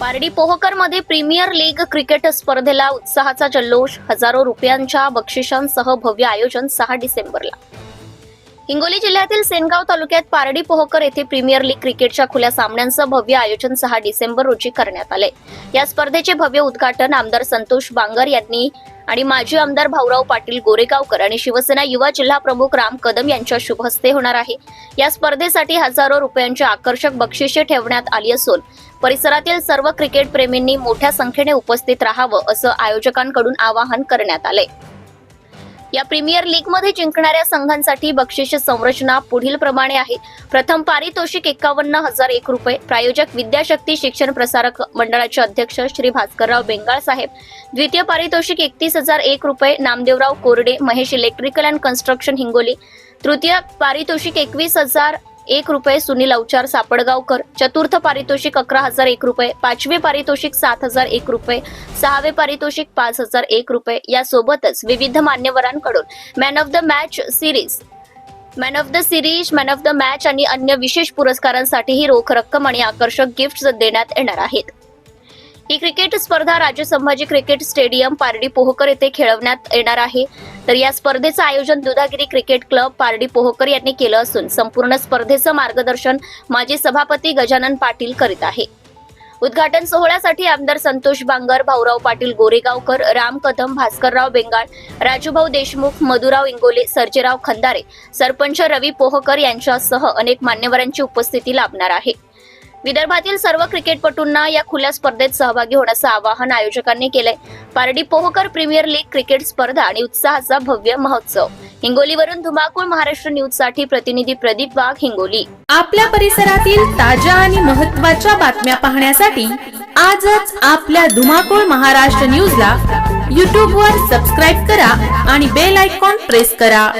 पारडी पोहकरमध्ये premier league cricket स्पर्धेला उत्साहाचा जल्लोष हजारो रुपयांच्या बक्षिसांसह भव्य आयोजन सहा डिसेंबरला. हिंगोली जिल्ह्यातील सेनगाव तालुक्यात पारडी पोहकर येथे प्रीमियर लीग क्रिकेटच्या खुल्या सामन्यांचं भव्य आयोजन सहा डिसेंबर रोजी करण्यात आले या स्पर्धेचे भव्य उद्घाटन आमदार संतोष बांगर यांनी आणि माजी आमदार भाऊराव पाटील गोरेगावकर आणि शिवसेना युवा जिल्हा प्रमुख राम कदम यांच्या शुभ हस्ते होणार आहे. या स्पर्धेसाठी हजारो रुपयांची आकर्षक बक्षिसे ठेवण्यात आली असून परिसरातील सर्व क्रिकेट प्रेमींनी मोठ्या संख्येने उपस्थित राहावं असं आयोजकांकडून आवाहन करण्यात आलंय. या प्रीमियर लीगमध्ये जिंकणाऱ्या संघांसाठी बक्षीस संरचना पुढील प्रमाणे आहे प्रथम पारितोषिक एकावन्न हजार एक रुपये. प्रायोजक विद्याशक्ती शिक्षण प्रसारक मंडळाचे अध्यक्ष श्री भास्करराव बेंगाळ साहेब. द्वितीय पारितोषिक एकतीस हजार एक रुपये. Namdevrao Korde Mahesh electrical and construction Hingoli. तृतीय पारितोषिक एकवीस हजार एक रुपये सुनील अवचार सापडगावकर. चतुर्थ पारितोषिक अकरा हजार एक रुपये पाचवे पारितोषिक सात हजार एक रुपये सहावे पारितोषिक पाच हजार एक रुपये. यासोबतच विविध मान्यवरांकडून man of the match series man of the series man of the match आणि अन्य विशेष पुरस्कारांसाठीही रोख रक्कम आणि आकर्षक गिफ्ट देण्यात येणार आहेत. ही क्रिकेट स्पर्धा राजे संभाजी क्रिकेट स्टेडियम पारडी पोहकर येथे खेळवण्यात येणार आहे. तर या स्पर्धेचं आयोजन दुधागिरी क्रिकेट क्लब पारडी पोहकर यांनी केलं असून संपूर्ण स्पर्धेचं मार्गदर्शन माजी सभापती गजानन पाटील करीत आहे. उद्घाटन सोहळ्यासाठी आमदार संतोष बांगर भाऊराव पाटील गोरेगावकर राम कदम भास्करराव बेंगाळ राजूभाऊ देशमुख मधुराव इंगोले सर्जेराव खंदारे सरपंच रवी पोहकर यांच्यासह अनेक मान्यवरांची उपस्थिती लाभणार आहे. विदर्भातील सर्व क्रिकेटपटूंना या खुल्या स्पर्धेत सहभागी होण्याचं आवाहन आयोजकांनी केलंय. Pardi Pohkar premier league cricket स्पर्धा आणि उत्साहाचा भव्य महोत्सव. हिंगोलीवरून धुमाकूळ महाराष्ट्र न्यूजसाठी प्रतिनिधी प्रदीप वाघ हिंगोली. आपल्या परिसरातील ताज्या आणि महत्त्वाच्या बातम्या पाहण्यासाठी आजच आपल्या धुमाकूळ महाराष्ट्र न्यूजला यूट्यूबवर सबस्क्राईब करा आणि बेल आयकॉन प्रेस करा.